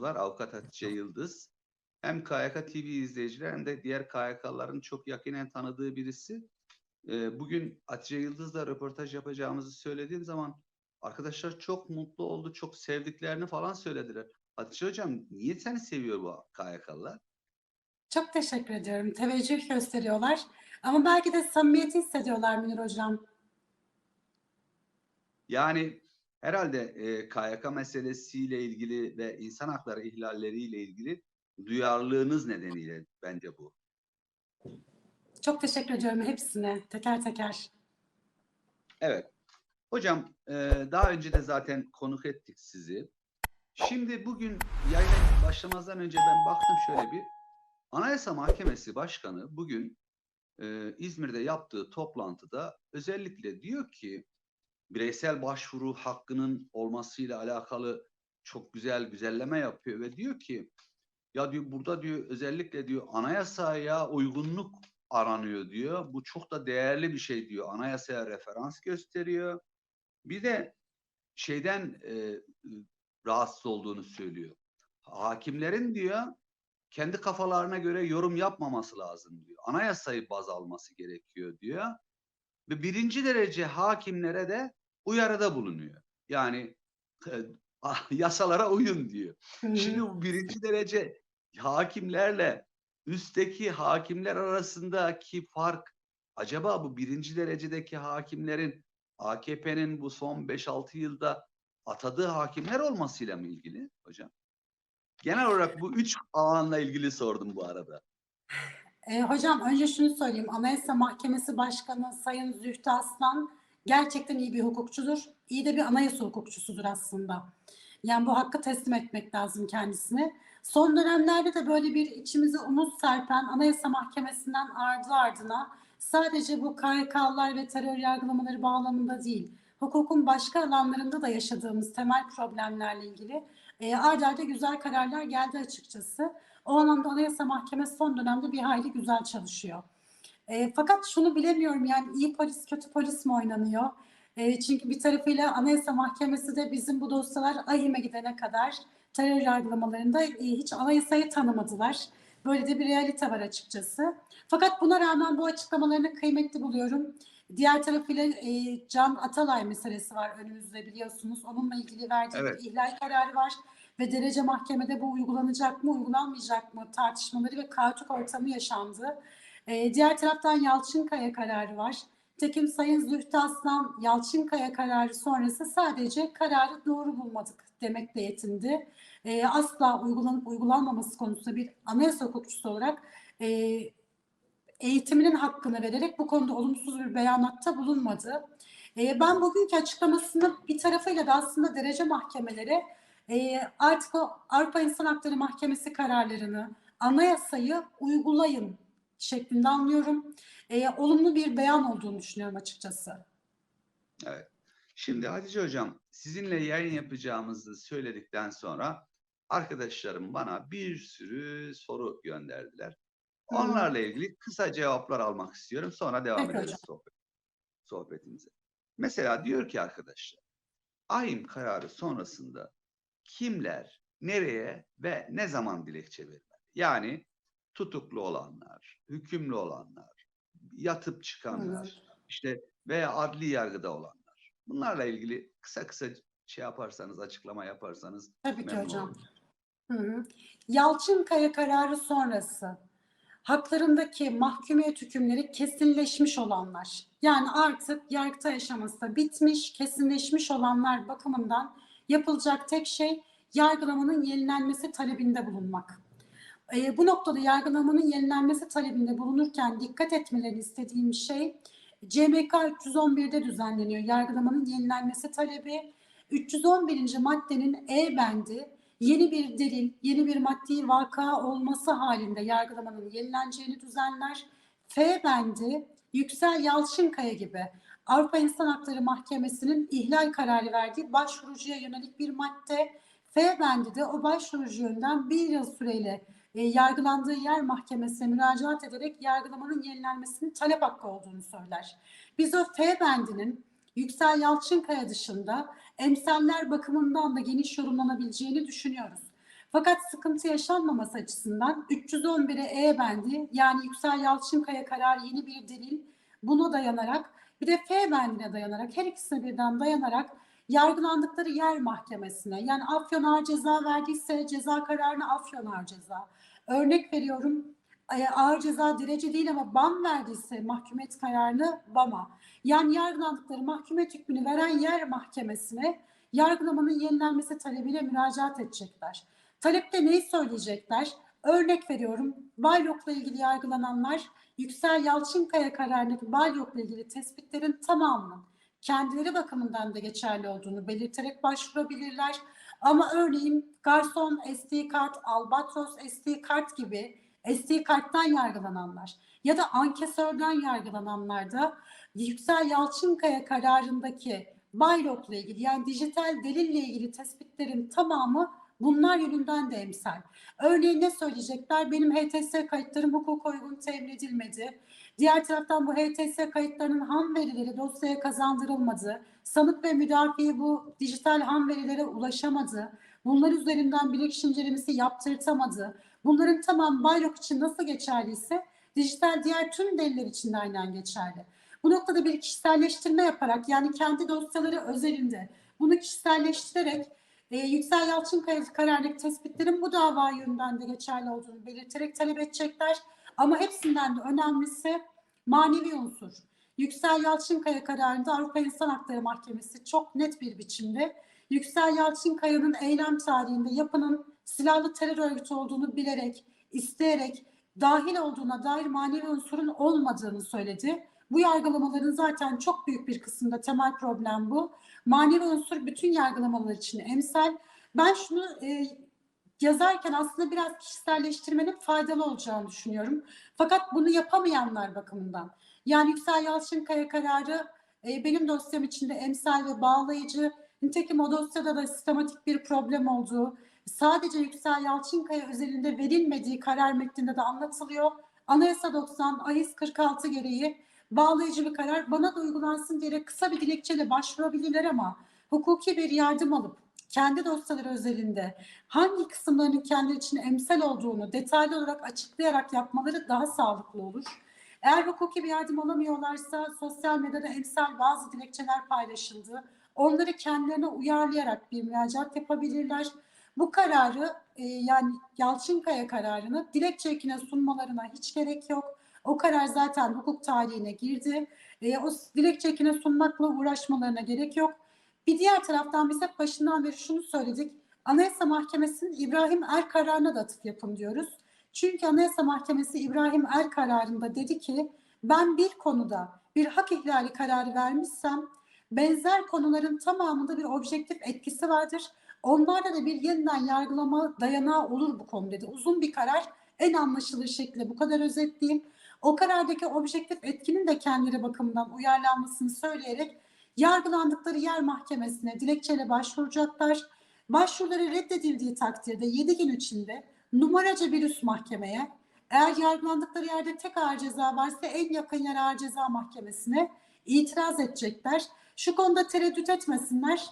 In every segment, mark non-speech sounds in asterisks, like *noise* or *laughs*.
var. Avukat Hatice Yıldız. Hem KYK TV izleyiciler hem de diğer KYK'ların çok yakinen tanıdığı birisi. Ee, bugün Hatice Yıldız'la röportaj yapacağımızı söylediğim zaman arkadaşlar çok mutlu oldu, çok sevdiklerini falan söylediler. Hatice Hocam niye seni seviyor bu KYK'lılar? Çok teşekkür ediyorum. Teveccüh gösteriyorlar. Ama belki de samimiyeti hissediyorlar Münir Hocam. Yani herhalde e, KYK meselesiyle ilgili ve insan hakları ihlalleriyle ilgili duyarlılığınız nedeniyle bence bu. Çok teşekkür ediyorum hepsine teker teker. Evet. Hocam e, daha önce de zaten konuk ettik sizi. Şimdi bugün yayına başlamazdan önce ben baktım şöyle bir. Anayasa Mahkemesi Başkanı bugün e, İzmir'de yaptığı toplantıda özellikle diyor ki bireysel başvuru hakkının olmasıyla alakalı çok güzel güzelleme yapıyor ve diyor ki ya diyor burada diyor özellikle diyor anayasaya uygunluk aranıyor diyor. Bu çok da değerli bir şey diyor. Anayasaya referans gösteriyor. Bir de şeyden e, rahatsız olduğunu söylüyor. Hakimlerin diyor kendi kafalarına göre yorum yapmaması lazım diyor. Anayasayı baz alması gerekiyor diyor. Ve birinci derece hakimlere de uyarıda bulunuyor. Yani e, *laughs* yasalara uyun diyor. Şimdi bu birinci derece hakimlerle üstteki hakimler arasındaki fark acaba bu birinci derecedeki hakimlerin AKP'nin bu son 5-6 yılda atadığı hakimler olmasıyla mı ilgili hocam? Genel olarak bu üç alanla ilgili sordum bu arada. E, hocam önce şunu söyleyeyim. Anayasa Mahkemesi Başkanı Sayın Zühtü Aslan gerçekten iyi bir hukukçudur. İyi de bir anayasa hukukçusudur aslında. Yani bu hakkı teslim etmek lazım kendisine. Son dönemlerde de böyle bir içimize umut serpen Anayasa Mahkemesi'nden ardı ardına sadece bu KHK'lar ve terör yargılamaları bağlamında değil, hukukun başka alanlarında da yaşadığımız temel problemlerle ilgili e, arda arda güzel kararlar geldi açıkçası. O anlamda Anayasa Mahkemesi son dönemde bir hayli güzel çalışıyor. E, fakat şunu bilemiyorum yani iyi polis kötü polis mi oynanıyor? E, çünkü bir tarafıyla Anayasa Mahkemesi de bizim bu dosyalar AİHM'e gidene kadar terör yargılamalarında e, hiç anayasayı tanımadılar. Böyle de bir realite var açıkçası. Fakat buna rağmen bu açıklamalarını kıymetli buluyorum. Diğer tarafıyla e, Can Atalay meselesi var önümüzde biliyorsunuz. Onunla ilgili verdiği Evet. ihlal kararı var ve derece mahkemede bu uygulanacak mı, uygulanmayacak mı tartışmaları ve kaotik ortamı yaşandı. E, diğer taraftan Yalçınkaya kararı var. Tekim Sayın Zühtü Aslan Yalçınkaya kararı sonrası sadece kararı doğru bulmadık demekle yetindi. E, asla uygulanıp uygulanmaması konusunda bir anayasa hukukçusu olarak e, eğitiminin hakkını vererek bu konuda olumsuz bir beyanatta bulunmadı. E, ben bugünkü açıklamasını bir tarafıyla da aslında derece mahkemeleri e, artık o Avrupa İnsan Hakları Mahkemesi kararlarını, anayasayı uygulayın şeklinde anlıyorum. E, olumlu bir beyan olduğunu düşünüyorum açıkçası. Evet. Şimdi Hatice Hocam sizinle yayın yapacağımızı söyledikten sonra arkadaşlarım bana bir sürü soru gönderdiler. Onlarla ilgili kısa cevaplar almak istiyorum. Sonra devam Peki ederiz hocam. sohbet, sohbetimize. Mesela diyor ki arkadaşlar, AYİM kararı sonrasında kimler, nereye ve ne zaman dilekçe verirler? Yani tutuklu olanlar, hükümlü olanlar, yatıp çıkanlar, işte veya adli yargıda olanlar. Bunlarla ilgili kısa kısa şey yaparsanız, açıklama yaparsanız Tabii ki hocam. olurum. Hı hı. Yalçınkaya kararı sonrası haklarındaki mahkumiyet hükümleri kesinleşmiş olanlar yani artık yargıta aşaması da bitmiş, kesinleşmiş olanlar bakımından yapılacak tek şey yargılamanın yenilenmesi talebinde bulunmak. E, bu noktada yargılamanın yenilenmesi talebinde bulunurken dikkat etmelerini istediğim şey CMK 311'de düzenleniyor yargılamanın yenilenmesi talebi. 311. maddenin E bendi yeni bir delil, yeni bir maddi vaka olması halinde yargılamanın yenileneceğini düzenler. F bendi Yüksel Yalçınkaya gibi Avrupa İnsan Hakları Mahkemesi'nin ihlal kararı verdiği başvurucuya yönelik bir madde. F bendi de o başvurucu yönden bir yıl süreyle e, yargılandığı yer mahkemesine müracaat ederek yargılamanın yenilenmesinin talep hakkı olduğunu söyler. Biz o F bendinin Yüksel Yalçınkaya dışında emsaller bakımından da geniş yorumlanabileceğini düşünüyoruz. Fakat sıkıntı yaşanmaması açısından 311'e E bendi yani Yüksel Yalçınkaya kararı yeni bir delil buna dayanarak bir de F bendine dayanarak her ikisine birden dayanarak yargılandıkları yer mahkemesine yani Afyon Ağır Ceza verdiyse ceza kararını Afyon Ağır Ceza. Örnek veriyorum e, ağır ceza derece değil ama BAM verdiyse mahkumiyet kararını BAM'a. Yani yargılandıkları mahkumiyet hükmünü veren yer mahkemesine yargılamanın yenilenmesi talebiyle müracaat edecekler. Talepte neyi söyleyecekler? Örnek veriyorum. Baylok'la ilgili yargılananlar Yüksel Yalçınkaya kararındaki Baylok'la ilgili tespitlerin tamamının kendileri bakımından da geçerli olduğunu belirterek başvurabilirler. Ama örneğin garson SD kart, albatros SD kart gibi SD karttan yargılananlar ya da ankesörden yargılananlar da Yüksel Yalçınkaya kararındaki Baylok'la ilgili yani dijital delille ilgili tespitlerin tamamı bunlar yönünden de emsal. Örneğin ne söyleyecekler? Benim HTS kayıtlarım hukuka uygun temin edilmedi. Diğer taraftan bu HTS kayıtlarının ham verileri dosyaya kazandırılmadı. Sanık ve müdafi bu dijital ham verilere ulaşamadı. Bunlar üzerinden bilirkişi incelemesi yaptırtamadı. Bunların tamam Baylok için nasıl geçerliyse dijital diğer tüm deliller için de aynen geçerli. Bu noktada bir kişiselleştirme yaparak yani kendi dosyaları özelinde bunu kişiselleştirerek e, Yüksel Yalçınkaya kararındaki tespitlerin bu dava yönünden de geçerli olduğunu belirterek talep edecekler. Ama hepsinden de önemlisi manevi unsur. Yüksel Yalçınkaya kararında Avrupa İnsan Hakları Mahkemesi çok net bir biçimde Yüksel Yalçınkaya'nın eylem tarihinde yapının silahlı terör örgütü olduğunu bilerek, isteyerek, dahil olduğuna dair manevi unsurun olmadığını söyledi. Bu yargılamaların zaten çok büyük bir kısmında temel problem bu. Manevi unsur bütün yargılamalar için emsal. Ben şunu e, yazarken aslında biraz kişiselleştirmenin faydalı olacağını düşünüyorum. Fakat bunu yapamayanlar bakımından. Yani Yüksel Yalçınkaya kararı e, benim dosyam içinde emsal ve bağlayıcı. Nitekim o dosyada da sistematik bir problem olduğu, sadece Yüksel Yalçınkaya özelinde verilmediği karar metninde de anlatılıyor. Anayasa 90, AHİS 46 gereği bağlayıcı bir karar bana da uygulansın diyerek kısa bir dilekçeyle başvurabilirler ama hukuki bir yardım alıp kendi dosyaları özelinde hangi kısımlarının kendi için emsal olduğunu detaylı olarak açıklayarak yapmaları daha sağlıklı olur. Eğer hukuki bir yardım alamıyorlarsa sosyal medyada emsal bazı dilekçeler paylaşıldı. Onları kendilerine uyarlayarak bir müracaat yapabilirler. Bu kararı e, yani Yalçınkaya kararını dilekçe ekine sunmalarına hiç gerek yok. O karar zaten hukuk tarihine girdi. E, o dilekçe ekine sunmakla uğraşmalarına gerek yok. Bir diğer taraftan biz hep başından beri şunu söyledik. Anayasa Mahkemesi'nin İbrahim Er kararına da atıf yapın diyoruz. Çünkü Anayasa Mahkemesi İbrahim Er kararında dedi ki ben bir konuda bir hak ihlali kararı vermişsem benzer konuların tamamında bir objektif etkisi vardır. Onlarda da bir yeniden yargılama dayanağı olur bu konu dedi. Uzun bir karar en anlaşılır şekilde bu kadar özetleyeyim. O karardaki objektif etkinin de kendileri bakımından uyarlanmasını söyleyerek yargılandıkları yer mahkemesine dilekçeyle başvuracaklar. Başvuruları reddedildiği takdirde 7 gün içinde numaraca bir üst mahkemeye, eğer yargılandıkları yerde tek ağır ceza varsa en yakın yer ağır ceza mahkemesine itiraz edecekler. Şu konuda tereddüt etmesinler.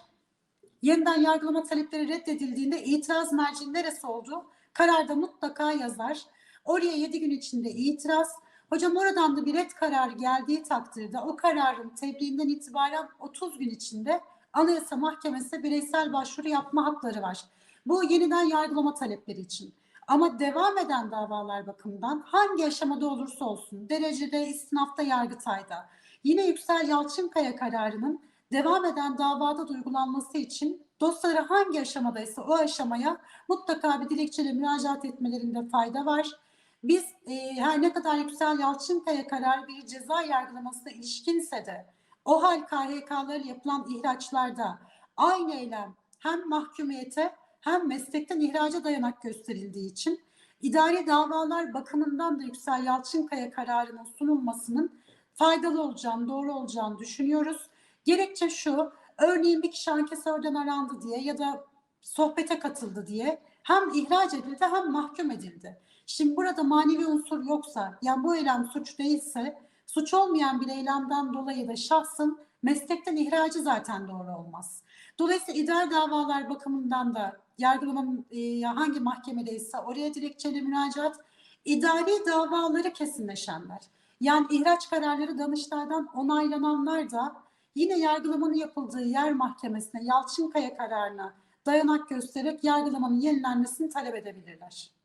Yeniden yargılama talepleri reddedildiğinde itiraz merci neresi oldu? Kararda mutlaka yazar. Oraya 7 gün içinde itiraz. Hocam oradan da bir red kararı geldiği takdirde o kararın tebliğinden itibaren 30 gün içinde Anayasa Mahkemesi'ne bireysel başvuru yapma hakları var. Bu yeniden yargılama talepleri için. Ama devam eden davalar bakımından hangi aşamada olursa olsun, derecede, istinafta, yargıtayda, yine Yüksel Yalçınkaya kararının devam eden davada da uygulanması için dosyaları hangi aşamadaysa o aşamaya mutlaka bir dilekçeyle müracaat etmelerinde fayda var. Biz e, her ne kadar Yüksel Yalçınkaya kararı bir ceza yargılamasına ilişkinse de o hal KHK'ları yapılan ihraçlarda aynı eylem hem mahkumiyete hem meslekten ihraca dayanak gösterildiği için idari davalar bakımından da Yüksel Yalçınkaya kararının sunulmasının faydalı olacağını, doğru olacağını düşünüyoruz. Gerekçe şu, örneğin bir kişi ankesörden arandı diye ya da sohbete katıldı diye hem ihraç edildi hem mahkum edildi. Şimdi burada manevi unsur yoksa, yani bu eylem suç değilse Suç olmayan bir eylemden dolayı da şahsın meslekten ihracı zaten doğru olmaz. Dolayısıyla idari davalar bakımından da yargılamanın e, hangi mahkemedeyse oraya dilekçeyle müracaat, idari davaları kesinleşenler. Yani ihraç kararları Danıştay'dan onaylananlar da yine yargılamanın yapıldığı yer mahkemesine Yalçınkaya kararına dayanak göstererek yargılamanın yenilenmesini talep edebilirler.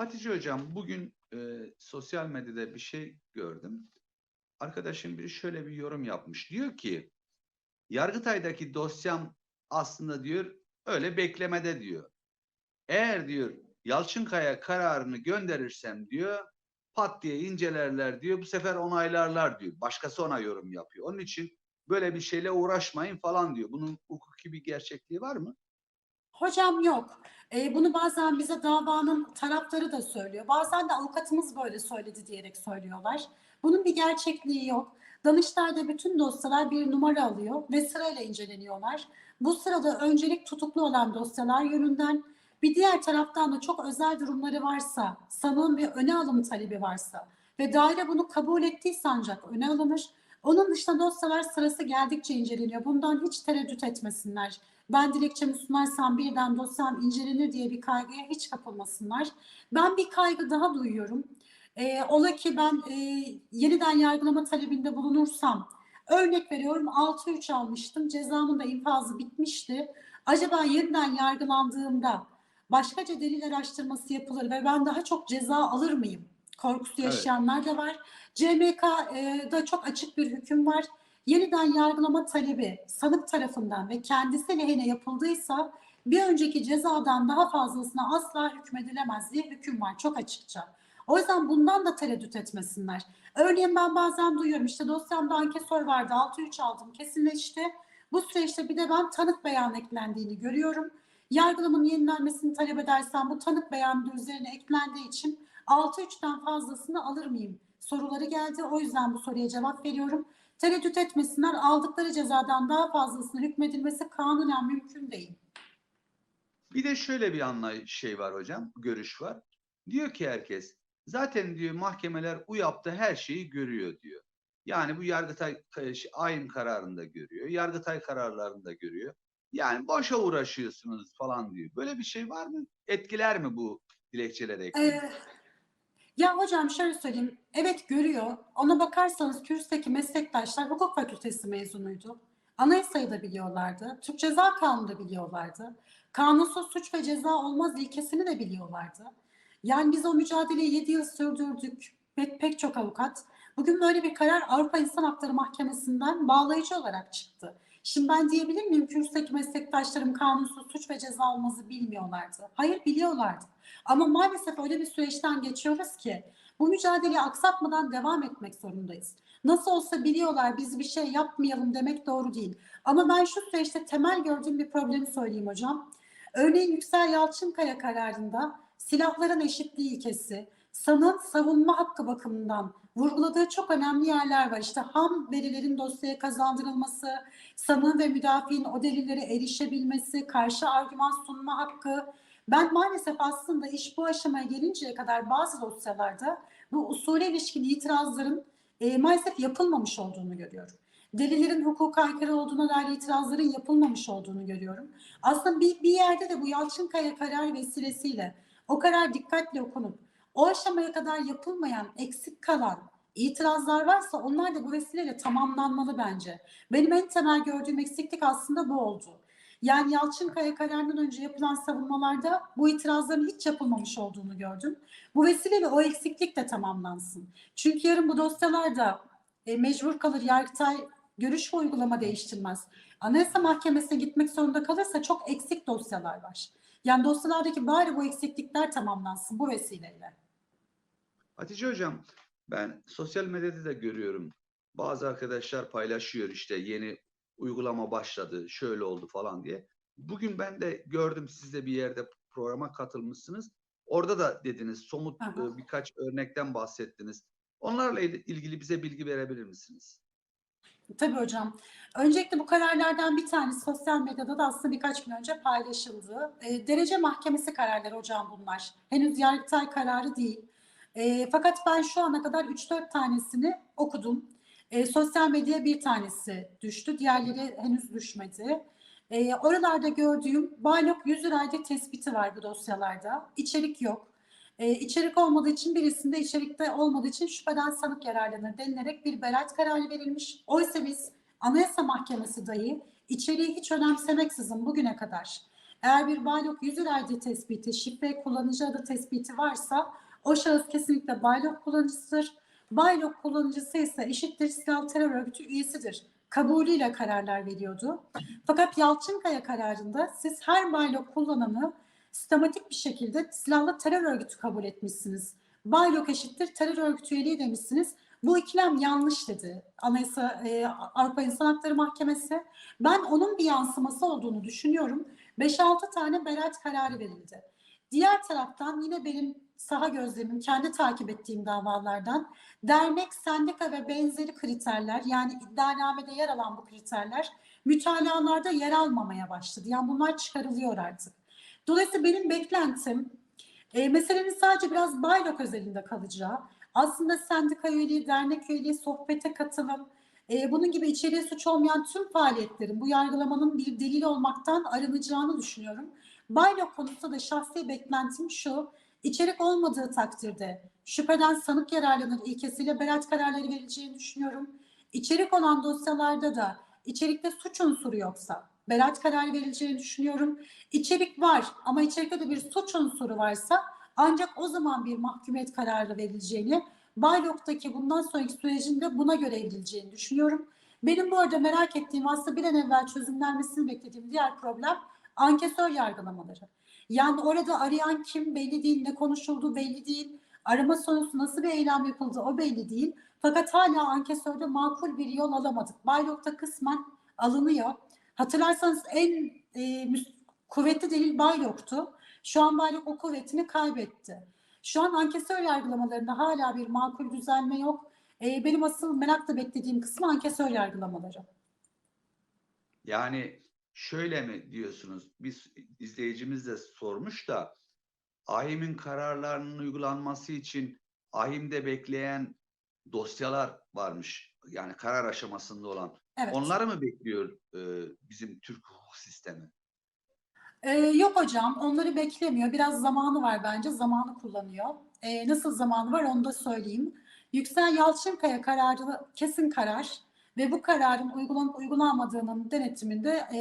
Hatice Hocam bugün e, sosyal medyada bir şey gördüm. Arkadaşım biri şöyle bir yorum yapmış. Diyor ki Yargıtay'daki dosyam aslında diyor öyle beklemede diyor. Eğer diyor Yalçınkaya kararını gönderirsem diyor pat diye incelerler diyor bu sefer onaylarlar diyor. Başkası ona yorum yapıyor. Onun için böyle bir şeyle uğraşmayın falan diyor. Bunun hukuki bir gerçekliği var mı? Hocam yok. E, bunu bazen bize davanın tarafları da söylüyor. Bazen de avukatımız böyle söyledi diyerek söylüyorlar. Bunun bir gerçekliği yok. Danıştay'da bütün dosyalar bir numara alıyor ve sırayla inceleniyorlar. Bu sırada öncelik tutuklu olan dosyalar yönünden bir diğer taraftan da çok özel durumları varsa, sanığın bir öne alım talebi varsa ve daire bunu kabul ettiyse ancak öne alınır. Onun dışında dosyalar sırası geldikçe inceleniyor. Bundan hiç tereddüt etmesinler ben dilekçemi sunarsam birden dosyam incelenir diye bir kaygıya hiç kapılmasınlar. Ben bir kaygı daha duyuyorum. Ee, ola ki ben e, yeniden yargılama talebinde bulunursam, örnek veriyorum 6-3 almıştım, cezamın da infazı bitmişti. Acaba yeniden yargılandığımda başkaca delil araştırması yapılır ve ben daha çok ceza alır mıyım? Korkusu Evet. yaşayanlar da var. CMK'da çok açık bir hüküm var yeniden yargılama talebi sanık tarafından ve kendisi lehine yapıldıysa bir önceki cezadan daha fazlasına asla hükmedilemez diye hüküm var çok açıkça. O yüzden bundan da tereddüt etmesinler. Örneğin ben bazen duyuyorum işte dosyamda ankesör vardı 6-3 aldım kesinleşti. Bu süreçte bir de ben tanık beyan eklendiğini görüyorum. Yargılamanın yenilenmesini talep edersem bu tanık beyanı üzerine eklendiği için 6-3'ten fazlasını alır mıyım? Soruları geldi. O yüzden bu soruya cevap veriyorum tereddüt etmesinler. Aldıkları cezadan daha fazlasına hükmedilmesi kanunen mümkün değil. Bir de şöyle bir anlayış şey var hocam, görüş var. Diyor ki herkes, zaten diyor mahkemeler UYAP'ta her şeyi görüyor diyor. Yani bu Yargıtay şey, ayin kararında görüyor, Yargıtay kararlarında görüyor. Yani boşa uğraşıyorsunuz falan diyor. Böyle bir şey var mı? Etkiler mi bu dilekçelere? Ee, ya hocam şöyle söyleyeyim. Evet görüyor. Ona bakarsanız Kürs'teki meslektaşlar hukuk fakültesi mezunuydu. Anayasayı da biliyorlardı. Türk Ceza Kanunu da biliyorlardı. Kanunsuz suç ve ceza olmaz ilkesini de biliyorlardı. Yani biz o mücadeleyi 7 yıl sürdürdük. Pek, pek çok avukat. Bugün böyle bir karar Avrupa İnsan Hakları Mahkemesi'nden bağlayıcı olarak çıktı. Şimdi ben diyebilir miyim Kürs'teki meslektaşlarım kanunsuz suç ve ceza olmazı bilmiyorlardı. Hayır biliyorlardı. Ama maalesef öyle bir süreçten geçiyoruz ki bu mücadeleyi aksatmadan devam etmek zorundayız. Nasıl olsa biliyorlar biz bir şey yapmayalım demek doğru değil. Ama ben şu süreçte temel gördüğüm bir problemi söyleyeyim hocam. Örneğin Yüksel Yalçınkaya kararında silahların eşitliği ilkesi, sanığın savunma hakkı bakımından vurguladığı çok önemli yerler var. İşte ham verilerin dosyaya kazandırılması, sanığın ve müdafiğin o delillere erişebilmesi, karşı argüman sunma hakkı. Ben maalesef aslında iş bu aşamaya gelinceye kadar bazı dosyalarda bu usule ilişkin itirazların e, maalesef yapılmamış olduğunu görüyorum. Delillerin hukuka aykırı olduğuna dair itirazların yapılmamış olduğunu görüyorum. Aslında bir, bir yerde de bu Yalçınkaya karar vesilesiyle o karar dikkatle okunup o aşamaya kadar yapılmayan, eksik kalan itirazlar varsa onlar da bu vesileyle tamamlanmalı bence. Benim en temel gördüğüm eksiklik aslında bu oldu. Yani Yalçınkaya kararından önce yapılan savunmalarda bu itirazların hiç yapılmamış olduğunu gördüm. Bu vesileyle o eksiklik de tamamlansın. Çünkü yarın bu dosyalarda e, mecbur kalır Yargıtay görüş ve uygulama değiştirmez. Anayasa Mahkemesi'ne gitmek zorunda kalırsa çok eksik dosyalar var. Yani dosyalardaki bari bu eksiklikler tamamlansın bu vesileyle. Hatice Hocam, ben sosyal medyada da görüyorum. Bazı arkadaşlar paylaşıyor işte yeni uygulama başladı, şöyle oldu falan diye. Bugün ben de gördüm siz de bir yerde programa katılmışsınız. Orada da dediniz somut Aha. e, birkaç örnekten bahsettiniz. Onlarla il- ilgili bize bilgi verebilir misiniz? Tabii hocam. Öncelikle bu kararlardan bir tanesi sosyal medyada da aslında birkaç gün önce paylaşıldı. E, derece mahkemesi kararları hocam bunlar. Henüz Yargıtay kararı değil. E, fakat ben şu ana kadar 3-4 tanesini okudum. E, sosyal medyaya bir tanesi düştü, diğerleri henüz düşmedi. E, oralarda gördüğüm Baylok 100 lirayda tespiti var bu dosyalarda. İçerik yok. E, içerik olmadığı için birisinde içerikte olmadığı için şüpheden sanık yararlanır denilerek bir beraat kararı verilmiş. Oysa biz Anayasa Mahkemesi dahi içeriği hiç önemsemeksizin bugüne kadar eğer bir Baylok 100 lirayda tespiti, şifre kullanıcı adı tespiti varsa o şahıs kesinlikle Baylok kullanıcısıdır. Baylok kullanıcısı ise eşittir silahlı terör örgütü üyesidir. Kabulüyle kararlar veriyordu. Fakat Yalçınkaya kararında siz her Baylok kullananı sistematik bir şekilde silahlı terör örgütü kabul etmişsiniz. Baylok eşittir terör örgütü üyeliği demişsiniz. Bu ikilem yanlış dedi Anayasa e, Avrupa İnsan Hakları Mahkemesi. Ben onun bir yansıması olduğunu düşünüyorum. 5-6 tane beraat kararı verildi. Diğer taraftan yine benim saha gözlemim, kendi takip ettiğim davalardan dernek, sendika ve benzeri kriterler yani iddianamede yer alan bu kriterler mütalalarda yer almamaya başladı. Yani bunlar çıkarılıyor artık. Dolayısıyla benim beklentim e, meselenin sadece biraz Baylok özelinde kalacağı, aslında sendika üyeliği, dernek üyeliği, sohbete katılım, e, bunun gibi içeriği suç olmayan tüm faaliyetlerin bu yargılamanın bir delil olmaktan arınacağını düşünüyorum. Baylok konusunda da şahsi beklentim şu, içerik olmadığı takdirde şüpheden sanık yararlanır ilkesiyle beraat kararları verileceğini düşünüyorum. İçerik olan dosyalarda da içerikte suç unsuru yoksa beraat kararı verileceğini düşünüyorum. İçerik var ama içerikte de bir suç unsuru varsa ancak o zaman bir mahkumiyet kararı verileceğini, Baylok'taki bundan sonraki sürecin de buna göre evrileceğini düşünüyorum. Benim bu arada merak ettiğim aslında bir an evvel çözümlenmesini beklediğim diğer problem ankesör yargılamaları. Yani orada arayan kim belli değil, ne konuşulduğu belli değil, arama sonucu nasıl bir eylem yapıldı o belli değil. Fakat hala ankesörde makul bir yol alamadık. Baylok'ta kısmen alınıyor. Hatırlarsanız en e, kuvvetli delil Baylok'tu. Şu an Baylok o kuvvetini kaybetti. Şu an ankesör yargılamalarında hala bir makul düzelme yok. E, benim asıl merakla beklediğim kısmı ankesör yargılamaları. Yani şöyle mi diyorsunuz? Biz izleyicimiz de sormuş da AİHM'in kararlarının uygulanması için AİHM'de bekleyen dosyalar varmış. Yani karar aşamasında olan. Evet. Onları mı bekliyor e, bizim Türk hukuk sistemi? Ee, yok hocam, onları beklemiyor. Biraz zamanı var bence, zamanı kullanıyor. Ee, nasıl zamanı var onu da söyleyeyim. Yüksel Yalçınkaya kararı kesin karar ve bu kararın uygulanıp uygulanmadığının denetiminde e,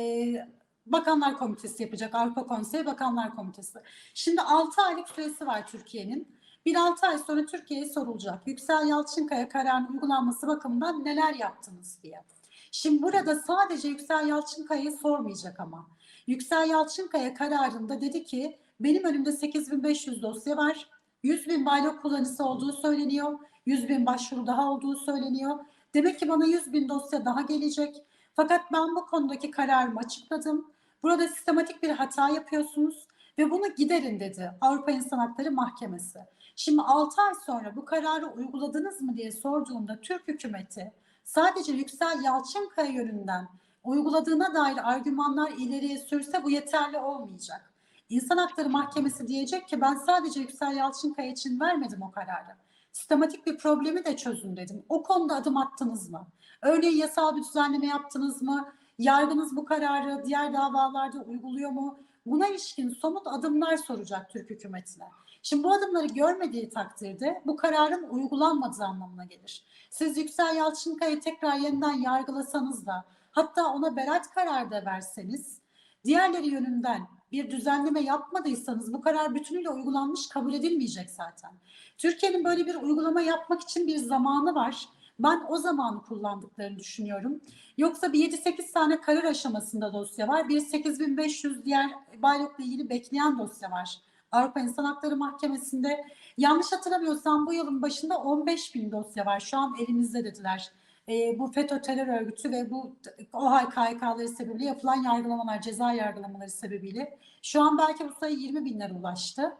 Bakanlar Komitesi yapacak, Avrupa Konseyi Bakanlar Komitesi. Şimdi 6 aylık süresi var Türkiye'nin. Bir 6 ay sonra Türkiye'ye sorulacak. Yüksel Yalçınkaya kararının uygulanması bakımından neler yaptınız diye. Şimdi burada sadece Yüksel Yalçınkaya'yı sormayacak ama. Yüksel Yalçınkaya kararında dedi ki benim önümde 8500 dosya var. 100 bin baylok kullanıcısı olduğu söyleniyor. 100 bin başvuru daha olduğu söyleniyor. Demek ki bana 100 bin dosya daha gelecek. Fakat ben bu konudaki kararımı açıkladım. Burada sistematik bir hata yapıyorsunuz ve bunu giderin dedi Avrupa İnsan Hakları Mahkemesi. Şimdi 6 ay sonra bu kararı uyguladınız mı diye sorduğumda Türk hükümeti sadece Yüksel Yalçınkaya yönünden uyguladığına dair argümanlar ileriye sürse bu yeterli olmayacak. İnsan Hakları Mahkemesi diyecek ki ben sadece Yüksel Yalçınkaya için vermedim o kararı. Sistematik bir problemi de çözün dedim. O konuda adım attınız mı? Örneğin yasal bir düzenleme yaptınız mı? Yargınız bu kararı diğer davalarda uyguluyor mu? Buna ilişkin somut adımlar soracak Türk hükümetine. Şimdi bu adımları görmediği takdirde bu kararın uygulanmadığı anlamına gelir. Siz Yüksel Yalçınkaya tekrar yeniden yargılasanız da hatta ona beraat kararı da verseniz diğerleri yönünden bir düzenleme yapmadıysanız bu karar bütünüyle uygulanmış kabul edilmeyecek zaten. Türkiye'nin böyle bir uygulama yapmak için bir zamanı var. Ben o zamanı kullandıklarını düşünüyorum. Yoksa bir 7-8 tane karar aşamasında dosya var. Bir 8500 diğer baylokla ilgili bekleyen dosya var. Avrupa İnsan Hakları Mahkemesi'nde yanlış hatırlamıyorsam bu yılın başında 15 bin dosya var. Şu an elimizde dediler. E, bu FETÖ terör örgütü ve bu OHAL KHK'ları sebebiyle yapılan yargılamalar, ceza yargılamaları sebebiyle şu an belki bu sayı 20 binlere ulaştı.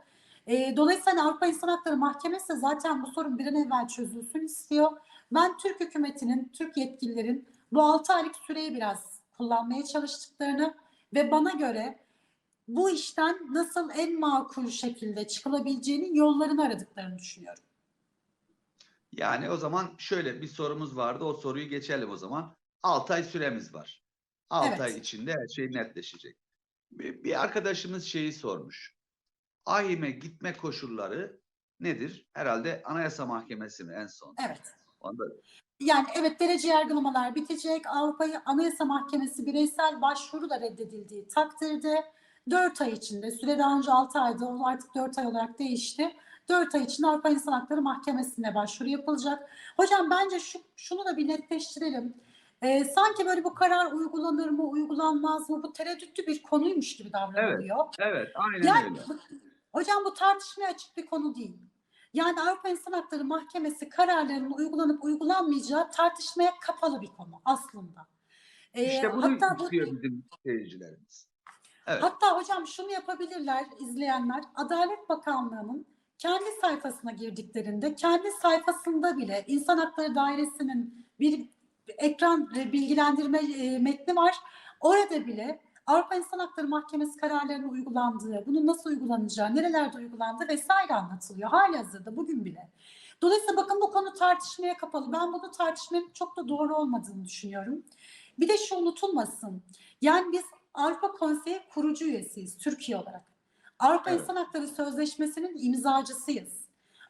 E, dolayısıyla Avrupa İnsan Hakları Mahkemesi zaten bu sorun bir an evvel çözülsün istiyor. Ben Türk hükümetinin, Türk yetkililerin bu 6 aylık süreyi biraz kullanmaya çalıştıklarını ve bana göre bu işten nasıl en makul şekilde çıkılabileceğinin yollarını aradıklarını düşünüyorum. Yani o zaman şöyle bir sorumuz vardı. O soruyu geçelim o zaman. 6 ay süremiz var. 6 Evet. ay içinde her şey netleşecek. Bir, bir arkadaşımız şeyi sormuş. AİHM'e gitme koşulları nedir? Herhalde Anayasa Mahkemesi mi en son? Evet. Onda Yani evet derece yargılamalar bitecek. Avrupa Anayasa Mahkemesi bireysel başvuru da reddedildiği takdirde 4 ay içinde süre daha önce 6 aydı o artık 4 ay olarak değişti. 4 ay içinde Avrupa İnsan Hakları Mahkemesi'ne başvuru yapılacak. Hocam bence şu, şunu da bir netleştirelim. Ee, sanki böyle bu karar uygulanır mı, uygulanmaz mı? Bu tereddütlü bir konuymuş gibi davranılıyor. evet aynen Yani öyle. bu- hocam bu tartışmaya açık bir konu değil. Yani Avrupa İnsan Hakları Mahkemesi kararlarının uygulanıp uygulanmayacağı tartışmaya kapalı bir konu aslında. Ee, İşte bunu hatta bu, istiyor bizim seyircilerimiz. Evet. hatta hocam şunu yapabilirler izleyenler. Adalet Bakanlığı'nın kendi sayfasına girdiklerinde kendi sayfasında bile İnsan Hakları Dairesi'nin bir ekran bilgilendirme e, metni var. Orada bile Avrupa İnsan Hakları Mahkemesi kararlarının uygulandığı, bunun nasıl uygulanacağı, nerelerde uygulandığı vesaire anlatılıyor. Halihazırda bugün bile. Dolayısıyla bakın bu konu tartışmaya kapalı. Ben bunu tartışmanın çok da doğru olmadığını düşünüyorum. Bir de şu unutulmasın. Yani biz Avrupa Konseyi kurucu üyesiyiz Türkiye olarak. Avrupa Evet. İnsan Hakları Sözleşmesi'nin imzacısıyız.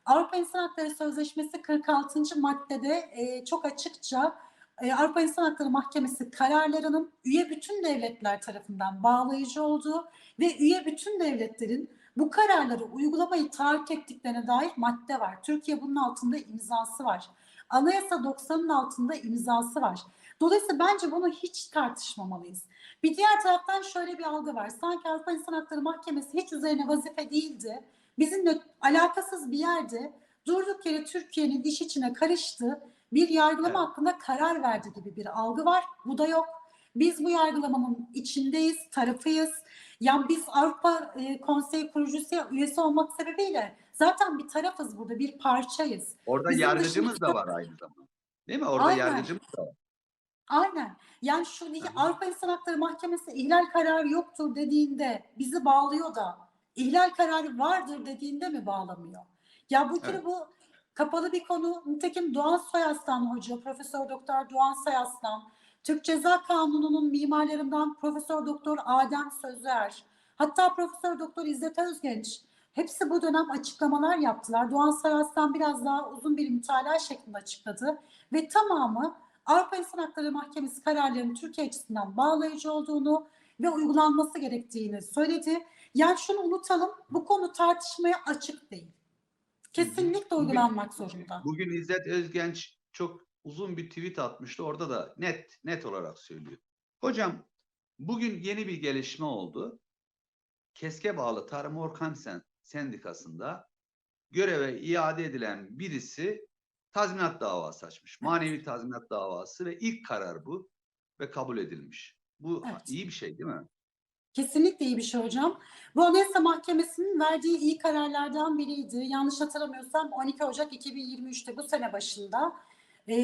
Avrupa İnsan Hakları Sözleşmesi 46. maddede e, çok açıkça e, Avrupa İnsan Hakları Mahkemesi kararlarının üye bütün devletler tarafından bağlayıcı olduğu ve üye bütün devletlerin bu kararları uygulamayı taahhüt ettiklerine dair madde var. Türkiye bunun altında imzası var. Anayasa 90'ın altında imzası var. Dolayısıyla bence bunu hiç tartışmamalıyız. Bir diğer taraftan şöyle bir algı var. Sanki Avrupa İnsan Hakları Mahkemesi hiç üzerine vazife değildi. Bizimle alakasız bir yerde durduk yere Türkiye'nin iş içine karıştı bir yargılama Evet. hakkında karar verdi gibi bir algı var. Bu da yok. Biz bu yargılamanın içindeyiz, tarafıyız. Yani biz Avrupa e, Konseyi kurucusu üyesi olmak sebebiyle zaten bir tarafız burada, bir parçayız. Orada bizim yargıcımız dışımızda- da var aynı zamanda. Değil mi? Orada Aynen. yargıcımız da var. Aynen. Yani şu hı. Avrupa İnsan Hakları Mahkemesi ihlal kararı yoktur dediğinde bizi bağlıyor da ihlal kararı vardır dediğinde mi bağlamıyor? Ya bu kere Evet. bu kapalı bir konu. Nitekim Doğan Soyaslan Hoca, Profesör Doktor Doğan Soyaslan, Türk Ceza Kanunu'nun mimarlarından Profesör Doktor Adem Sözer, hatta Profesör Doktor İzzet Özgenç hepsi bu dönem açıklamalar yaptılar. Doğan Soyaslan biraz daha uzun bir mütalaa şeklinde açıkladı ve tamamı Avrupa İnsan Hakları Mahkemesi kararlarının Türkiye açısından bağlayıcı olduğunu ve uygulanması gerektiğini söyledi. Yani şunu unutalım, bu konu tartışmaya açık değil. Kesinlikle Bugün- uygulanmak zorunda. Bugün İzzet Özgenç çok uzun bir tweet atmıştı. Orada da net net olarak söylüyor. Hocam bugün yeni bir gelişme oldu. KESK'e bağlı Tarım Orkan Sen- Sendikası'nda göreve iade edilen birisi tazminat davası açmış. Manevi tazminat davası ve ilk karar bu ve kabul edilmiş. Bu Evet. iyi bir şey değil mi? Kesinlikle iyi bir şey hocam. Bu Anayasa Mahkemesi'nin verdiği iyi kararlardan biriydi. Yanlış hatırlamıyorsam 12 Ocak 2023'te bu sene başında e,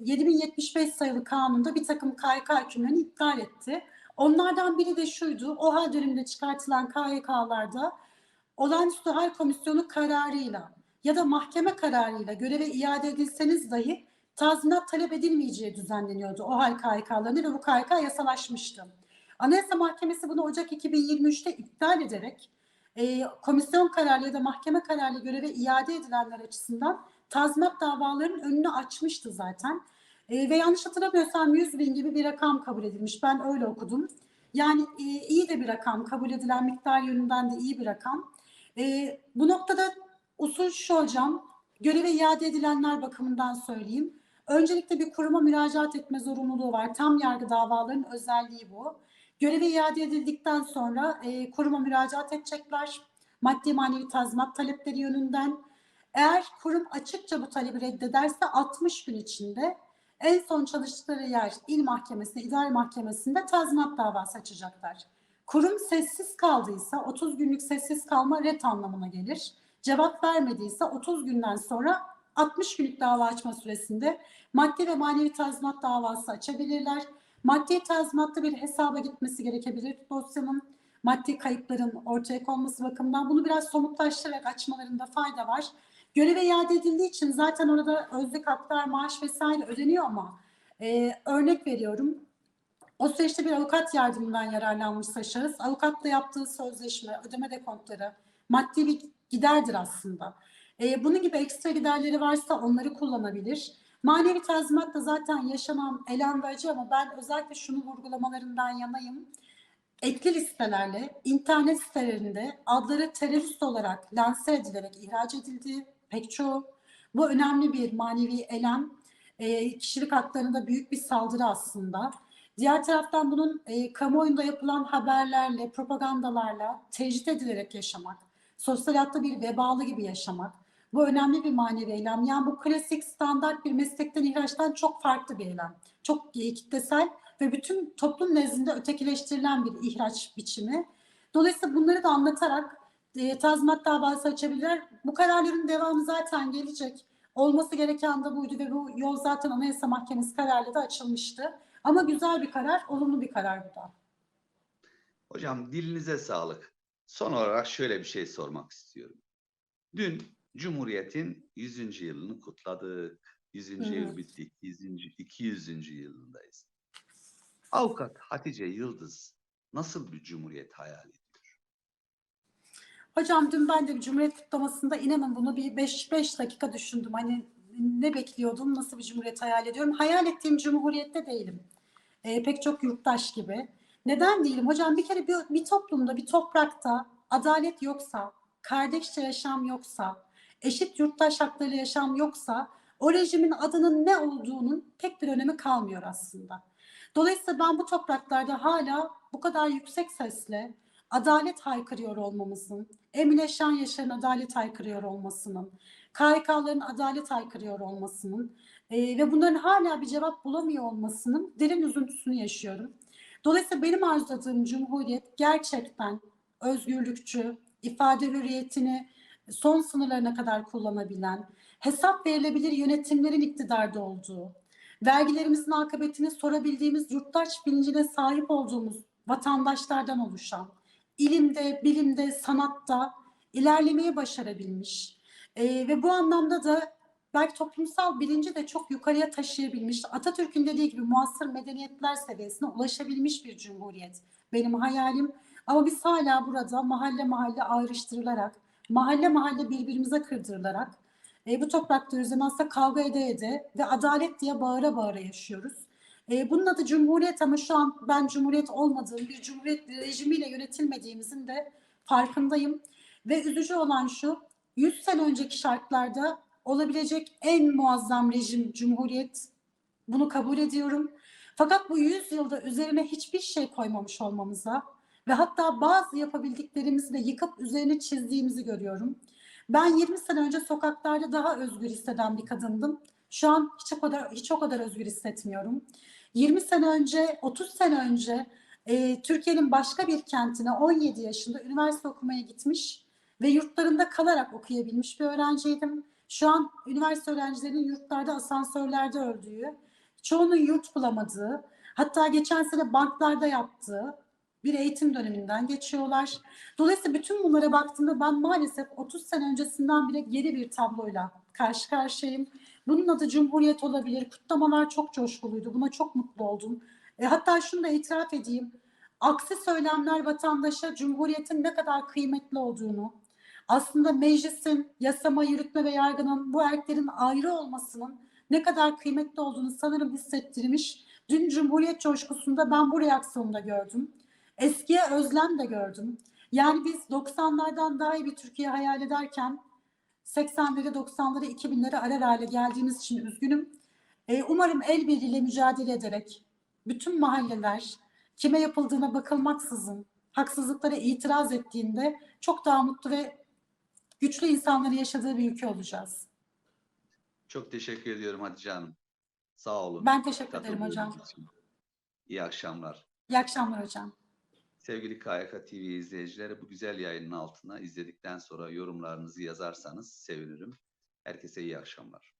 7075 sayılı kanunda bir takım KYK hükümlerini iptal etti. Onlardan biri de şuydu. OHA döneminde çıkartılan KYK'larda olağanüstü hal komisyonu kararıyla ya da mahkeme kararıyla göreve iade edilseniz dahi tazminat talep edilmeyeceği düzenleniyordu o hal KYK'larında ve bu KYK yasalaşmıştı. Anayasa Mahkemesi bunu Ocak 2023'te iptal ederek e, komisyon kararı ya da mahkeme kararıyla göreve iade edilenler açısından tazminat davalarının önünü açmıştı zaten. E, ve yanlış hatırlamıyorsam 100 bin gibi bir rakam kabul edilmiş. Ben öyle okudum. Yani e, iyi de bir rakam, kabul edilen miktar yönünden de iyi bir rakam. E, bu noktada usul şu hocam, göreve iade edilenler bakımından söyleyeyim. Öncelikle bir kuruma müracaat etme zorunluluğu var. Tam yargı davalarının özelliği bu. Göreve iade edildikten sonra e, kuruma müracaat edecekler. Maddi manevi tazminat talepleri yönünden. Eğer kurum açıkça bu talebi reddederse 60 gün içinde en son çalıştıkları yer il mahkemesinde, idare mahkemesinde tazminat davası açacaklar. Kurum sessiz kaldıysa 30 günlük sessiz kalma ret anlamına gelir. Cevap vermediyse 30 günden sonra 60 günlük dava açma süresinde maddi ve manevi tazminat davası açabilirler. Maddi tazminatta bir hesaba gitmesi gerekebilir dosyanın. Maddi kayıpların ortaya konması bakımından bunu biraz somutlaştırarak açmalarında fayda var. Göreve iade edildiği için zaten orada özlük haklar, maaş vesaire ödeniyor ama e, örnek veriyorum. O süreçte bir avukat yardımından yararlanmışsa şahıs, avukatla yaptığı sözleşme, ödeme dekontları maddi bir giderdir aslında. E, bunun gibi ekstra giderleri varsa onları kullanabilir. Manevi tazminat da zaten yaşanan elem ve acı ama ben özellikle şunu vurgulamalarından yanayım. Ekli listelerle internet sitelerinde adları terörist olarak lanse edilerek ihraç edildiği pek çoğu. Bu önemli bir manevi elem. E, kişilik haklarında büyük bir saldırı aslında. Diğer taraftan bunun e, kamuoyunda yapılan haberlerle, propagandalarla tecrit edilerek yaşamak, sosyal hayatta bir vebalı gibi yaşamak. Bu önemli bir manevi eylem. Yani bu klasik standart bir meslekten ihraçtan çok farklı bir eylem. Çok kitlesel ve bütün toplum nezdinde ötekileştirilen bir ihraç biçimi. Dolayısıyla bunları da anlatarak e, tazminat davası açabilirler. Bu kararların devamı zaten gelecek. Olması gereken de buydu ve bu yol zaten Anayasa Mahkemesi kararıyla da açılmıştı. Ama güzel bir karar, olumlu bir karar bu da. Hocam dilinize sağlık. Son olarak şöyle bir şey sormak istiyorum. Dün Cumhuriyet'in 100. yılını kutladık. 100. yıl Evet. bitti. 200. 200. yılındayız. Avukat Hatice Yıldız nasıl bir cumhuriyet hayal ediyor? Hocam dün ben de Cumhuriyet kutlamasında inanın bunu bir 5 5 dakika düşündüm. Hani ne bekliyordum, nasıl bir Cumhuriyet hayal ediyorum? Hayal ettiğim Cumhuriyette değilim. Ee, pek çok yurttaş gibi. Neden değilim? Hocam bir kere bir, bir toplumda, bir toprakta adalet yoksa, kardeşçe yaşam yoksa, eşit yurttaş hakları yaşam yoksa o rejimin adının ne olduğunun pek bir önemi kalmıyor aslında. Dolayısıyla ben bu topraklarda hala bu kadar yüksek sesle adalet haykırıyor olmamızın, Emine Şan Yaşar'ın adalet haykırıyor olmasının, KHK'ların adalet haykırıyor olmasının e, ve bunların hala bir cevap bulamıyor olmasının derin üzüntüsünü yaşıyorum. Dolayısıyla benim arzuladığım cumhuriyet gerçekten özgürlükçü, ifade hürriyetini son sınırlarına kadar kullanabilen, hesap verilebilir yönetimlerin iktidarda olduğu, vergilerimizin akıbetini sorabildiğimiz yurttaş bilincine sahip olduğumuz vatandaşlardan oluşan, ilimde, bilimde, sanatta ilerlemeyi başarabilmiş Ee, ve bu anlamda da belki toplumsal bilinci de çok yukarıya taşıyabilmiş. Atatürk'ün dediği gibi muasır medeniyetler seviyesine ulaşabilmiş bir cumhuriyet. Benim hayalim. Ama biz hala burada mahalle mahalle ayrıştırılarak, mahalle mahalle birbirimize kırdırılarak e, bu toprakta aslında kavga ede ede ve adalet diye bağıra bağıra yaşıyoruz. E, bunun adı Cumhuriyet ama şu an ben Cumhuriyet olmadığım, bir Cumhuriyet rejimiyle yönetilmediğimizin de farkındayım. Ve üzücü olan şu, 100 sene önceki şartlarda olabilecek en muazzam rejim Cumhuriyet. Bunu kabul ediyorum. Fakat bu 100 yılda üzerine hiçbir şey koymamış olmamıza ve hatta bazı yapabildiklerimizi de yıkıp üzerine çizdiğimizi görüyorum. Ben 20 sene önce sokaklarda daha özgür hisseden bir kadındım. Şu an hiç o kadar hiç o kadar özgür hissetmiyorum. 20 sene önce, 30 sene önce e, Türkiye'nin başka bir kentine 17 yaşında üniversite okumaya gitmiş ve yurtlarında kalarak okuyabilmiş bir öğrenciydim. Şu an üniversite öğrencilerinin yurtlarda asansörlerde öldüğü, çoğunun yurt bulamadığı, hatta geçen sene banklarda yaptığı bir eğitim döneminden geçiyorlar. Dolayısıyla bütün bunlara baktığımda ben maalesef 30 sene öncesinden bile geri bir tabloyla karşı karşıyayım. Bunun adı Cumhuriyet olabilir. Kutlamalar çok coşkuluydu. Buna çok mutlu oldum. E, hatta şunu da itiraf edeyim. Aksi söylemler vatandaşa Cumhuriyet'in ne kadar kıymetli olduğunu, aslında meclisin, yasama, yürütme ve yargının bu erklerin ayrı olmasının ne kadar kıymetli olduğunu sanırım hissettirmiş. Dün Cumhuriyet coşkusunda ben bu reaksiyonu da gördüm. Eskiye özlem de gördüm. Yani biz 90'lardan daha iyi bir Türkiye hayal ederken 80'leri, 90'ları, 2000'leri arar hale geldiğimiz için üzgünüm. Ee, umarım el birliğiyle mücadele ederek bütün mahalleler kime yapıldığına bakılmaksızın haksızlıklara itiraz ettiğinde çok daha mutlu ve güçlü insanların yaşadığı bir ülke olacağız. Çok teşekkür ediyorum Hatice Hanım. Sağ olun. Ben teşekkür ederim hocam. için. İyi akşamlar. İyi akşamlar hocam. Sevgili KYK TV izleyicileri bu güzel yayının altına izledikten sonra yorumlarınızı yazarsanız sevinirim. Herkese iyi akşamlar.